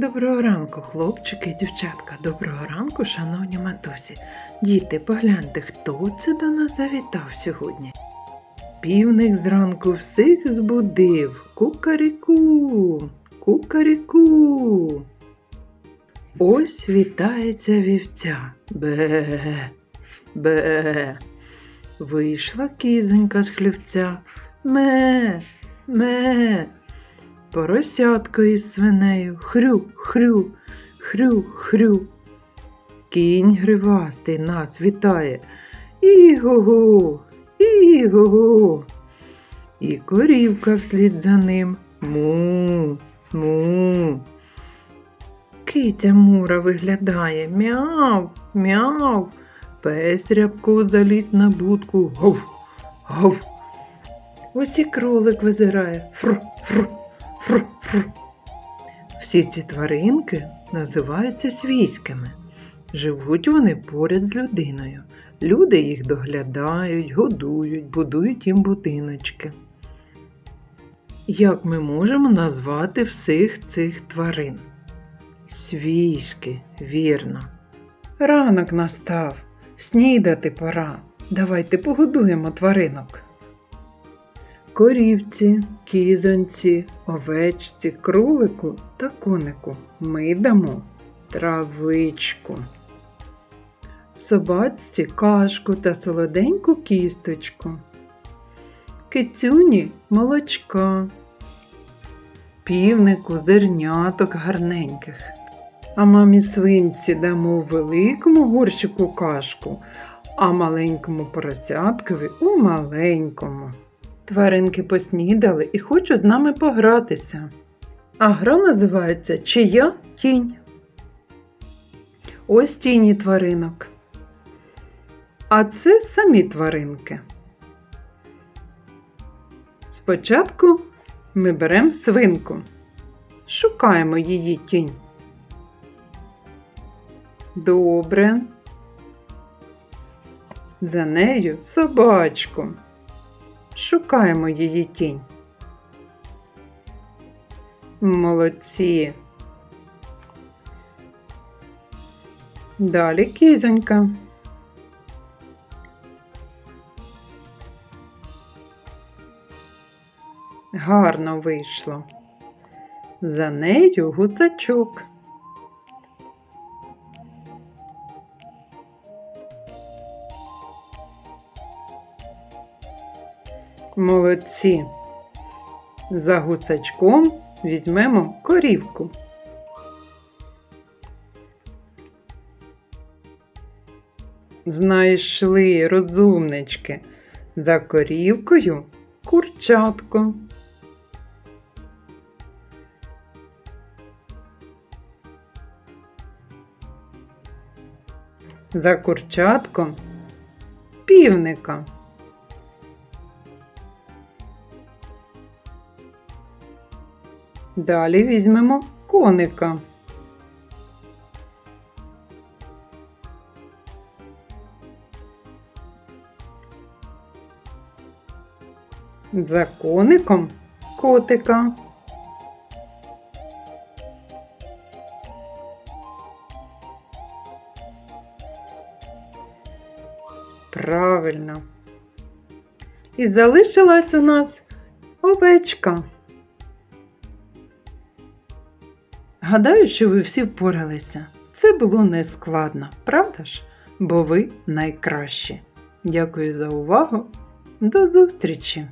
Доброго ранку, хлопчики і дівчатка. Доброго ранку, шановні матусі. Діти, погляньте, хто це до нас завітав сьогодні. Півник зранку всіх збудив. Кукаріку, кукаріку. Ось вітається вівця. Бе, бе. Вийшла кізонька з хлівця. Ме, ме. Поросятко із свинею. Хрю, хрю, хрю, хрю. Кінь гривастий нас вітає. Іго-го, іго-го. І корівка вслід за ним. Му, му. Киця мура виглядає. Мяв, мяв. Пес рябко заліз на будку. Гов, гов. Ось і кролик визирає. Фр, фр. Всі ці тваринки називаються свійськими. Живуть вони поряд з людиною. Люди їх доглядають, годують, будують їм будиночки. Як ми можемо назвати всіх цих тварин? Свійськи, вірно. Ранок настав, снідати пора. Давайте погодуємо тваринок. Корівці, кізонці, овечці, кролику та конику ми дамо травичку. Собачці кашку та солоденьку кісточку. Кицюні молочка. Півнику зерняток гарненьких. А мамі свинці дамо великому горщику кашку, а маленькому поросяткові у маленькому. Тваринки поснідали і хочуть з нами погратися. А гра називається Чия тінь. Ось тіні тваринок. А це самі тваринки. Спочатку ми беремо свинку, шукаємо її тінь. Добре. За нею собачку. Шукаємо її тінь. Молодці. Далі кізонька. Гарно вийшло. За нею гусачок. Молодці. За гусачком візьмемо корівку. Знайшли розумнички. За корівкою курчатко. За курчатком півника. Далі візьмемо коника. За коником котика. Правильно. І залишилась у нас овечка. Гадаю, що ви всі впоралися. Це було нескладно, правда ж? Бо ви найкращі. Дякую за увагу. До зустрічі!